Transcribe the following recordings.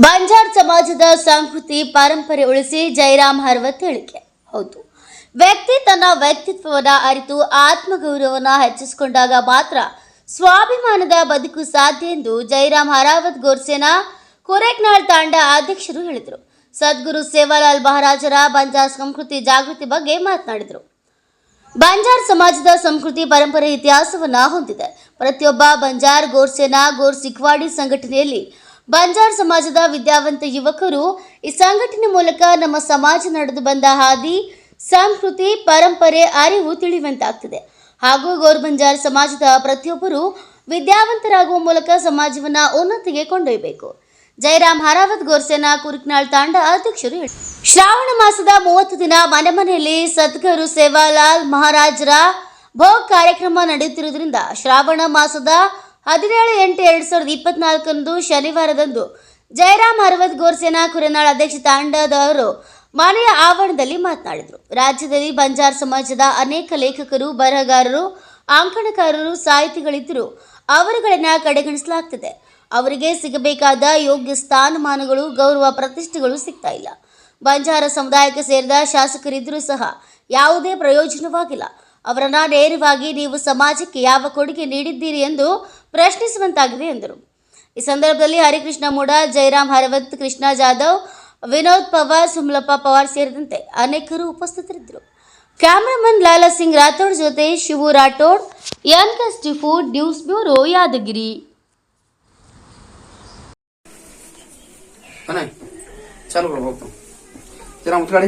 ಬಂಜಾರ್ ಸಮಾಜದ ಸಂಸ್ಕೃತಿ ಪರಂಪರೆ ಉಳಿಸಿ ಜೈರಾಮ್ ಹರ್ವತ್ ಹೇಳಿಕೆ. ಹೌದು. ವ್ಯಕ್ತಿ ತನ್ನ ವ್ಯಕ್ತಿತ್ವವನ್ನು ಅರಿತು ಆತ್ಮಗೌರವವನ್ನು ಹೆಚ್ಚಿಸಿಕೊಂಡಾಗ ಮಾತ್ರ ಸ್ವಾಭಿಮಾನದ ಬದುಕು ಸಾಧ್ಯ ಎಂದು ಜೈರಾಮ್ ಹರಾವತ್ ಗೋರ್ಸೇನಾ ಕೊರೆಕ್ನಾಳ್ ತಾಂಡ ಅಧ್ಯಕ್ಷರು ಹೇಳಿದರು. ಸದ್ಗುರು ಸೇವಾಲಾಲ್ ಮಹಾರಾಜರ ಬಂಜಾರ್ ಸಂಸ್ಕೃತಿ ಜಾಗೃತಿ ಬಗ್ಗೆ ಮಾತನಾಡಿದರು. ಬಂಜಾರ್ ಸಮಾಜದ ಸಂಸ್ಕೃತಿ ಪರಂಪರೆ ಇತಿಹಾಸವನ್ನು ಹೊಂದಿದೆ. ಪ್ರತಿಯೊಬ್ಬ ಬಂಜಾರ್ ಗೋರ್ಸೇನಾ ಗೋರ್ ಸಿಕ್ವಾಡಿ ಸಂಘಟನೆಯಲ್ಲಿ ಬಂಜಾರ್ ಸಮಾಜದ ವಿದ್ಯಾವಂತ ಯುವಕರು ಈ ಸಂಘಟನೆ ಮೂಲಕ ನಮ್ಮ ಸಮಾಜ ನಡೆದು ಬಂದ ಹಾದಿ ಸಂಸ್ಕೃತಿ, ಪರಂಪರೆ, ಅರಿವು ತಿಳಿಯುವಂತಾಗ್ತದೆ ಹಾಗೂ ಗೋರ್ ಬಂಜಾರ್ ಸಮಾಜದ ಪ್ರತಿಯೊಬ್ಬರು ವಿದ್ಯಾವಂತರಾಗುವ ಮೂಲಕ ಸಮಾಜವನ್ನ ಉನ್ನತಿಗೆ ಕೊಂಡೊಯ್ಯಬೇಕು ಜಯರಾಮ್ ಹರಾವತ್ ಗೋರ್ಸೆನಾ ಕುರುಕ್ನಾಳ್ ತಾಂಡ ಅಧ್ಯಕ್ಷರು. ಶ್ರಾವಣ ಮಾಸದ ಮೂವತ್ತು ದಿನ ಮನೆ ಮನೆಯಲ್ಲಿ ಸದ್ಗುರು ಸೇವಾಲಾಲ್ ಮಹಾರಾಜರ ಭೋಗ ಕಾರ್ಯಕ್ರಮ ನಡೆಯುತ್ತಿರುವುದರಿಂದ ಶ್ರಾವಣ ಮಾಸದ ಹದಿನೇಳು ಎಂಟು ಎರಡು ಸಾವಿರದ ಇಪ್ಪತ್ನಾಲ್ಕರಂದು ಶನಿವಾರದಂದು ಜಯರಾಮ್ ಅರವತ್ ಗೋರ್ಸೇನಾ ಕುರನಾಳ್ ಅಧ್ಯಕ್ಷ ತಾಂಡದವರು ಮನೆಯ ಆವರಣದಲ್ಲಿ ಮಾತನಾಡಿದರು. ರಾಜ್ಯದಲ್ಲಿ ಬಂಜಾರ್ ಸಮಾಜದ ಅನೇಕ ಲೇಖಕರು, ಬರಹಗಾರರು, ಅಂಕಣಕಾರರು, ಸಾಹಿತಿಗಳಿದ್ದರು ಅವರುಗಳನ್ನು ಕಡೆಗಣಿಸಲಾಗ್ತದೆ. ಅವರಿಗೆ ಸಿಗಬೇಕಾದ ಯೋಗ್ಯ ಸ್ಥಾನಮಾನಗಳು, ಗೌರವ ಪ್ರತಿಷ್ಠೆಗಳು ಸಿಗ್ತಾ ಇಲ್ಲ. ಬಂಜಾರ ಸಮುದಾಯಕ್ಕೆ ಸೇರಿದ ಶಾಸಕರಿದ್ದರೂ ಸಹ ಯಾವುದೇ ಪ್ರಯೋಜನವಾಗಿಲ್ಲ. ಅವರನ್ನ ನೇರವಾಗಿ ನೀವು ಸಮಾಜಕ್ಕೆ ಯಾವ ಕೊಡುಗೆ ನೀಡಿದ್ದೀರಿ ಎಂದು ಪ್ರಶ್ನಿಸುವಂತಾಗಿದೆ ಎಂದರು ಈ ಸಂದರ್ಭದಲ್ಲಿ ಹರಿಕೃಷ್ಣ ಮೂಡ ಜಯರಾಮ್ ಹರವತ್ ಕೃಷ್ಣ ಜಾಧವ್ ವಿನೋದ್ ಪವಾರ್ ಸುಮಲಪ್ಪ ಪವಾರ್ ಸೇರಿದಂತೆ ಅನೇಕರು ಉಪಸ್ಥಿತರಿದ್ದರು ಕ್ಯಾಮರಾಮನ್ ಲಾಲಾ ಸಿಂಗ್ ರಾಥೋಡ್ ಜೊತೆ Shivu Rathod N food news bureau Yadgir नाही चालू करू बघतो जरा मुतगाडी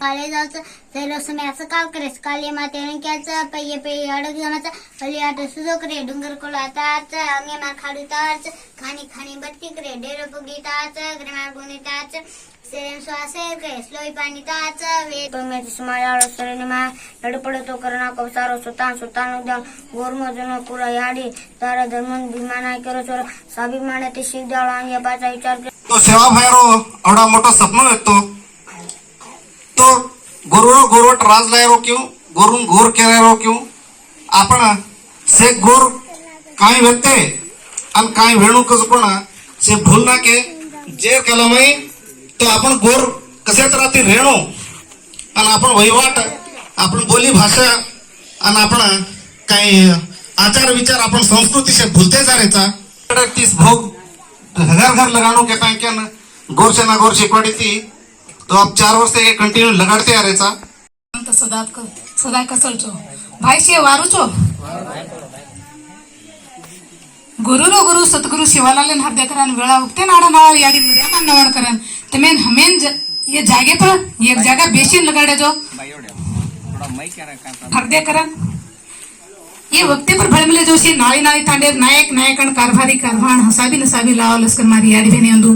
काळे जायचं ते लसम्याचं काव करेस काली माते अडक जणाचं पली आट सुजो करे डुंगर कोला ताच अंगे मार खाडू ताच खाणी खाणी बट्टी करे डेरो ताच ग्रेमार गुणी ताच सेरेम करे स्लोई पाणी ताच वे पमेची समाळाळो सरेने मा लडू पडतो करना को सारो सुतान सुतान उद्या गोरमो जुनो कुरा याडी तारा धर्मन बिमाना करो छोरा साबी ते शिव दाळ अंगे पाचा विचार तो सेवाभायरो एवढा मोठा स्वप्न व्यक्तो तो गोरवर गोरवट राजलायरो किंवा गोरून गोर केल्यारो किंवा आपण से गोर काय व्यक्ते आणि काय वेणू कसं कोणा से भूल ना के जे केला माही तो आपण गोर कशाच राहते रेणू. आणि आपण वहिवाट आपण बोली भाषा आणि आपण काही आचार विचार आपण संस्कृतीशी भुलते भूलते जा तीस भोग तो हजार घर लगाड़ों के पाए क्या गोर से ना? गोर शिकवाड़ी थी तो. अब चार वर्ष से कंटिन्यू लगाड़ते आ रहे सा तो सदा सदा कसल छो भाई से वारू छो गुरुरो गुरु सतगुरु शिवाला शिवालाल हृदय करन वेळा उगते नाडा नाळ याडी मुद्या नवड करन. ते मेन हमेन ये जागे पर एक जागा बेसिन लगाड़े जो हृदय करन. એ વખતે પણ ભળમલે જોશી નાળી નાળી તાંડેર નાયક નાયકણ કારભારી કારવાણ હસાવી નસાવી લાવો લશ્કર મારી યારી ભેની અંદુ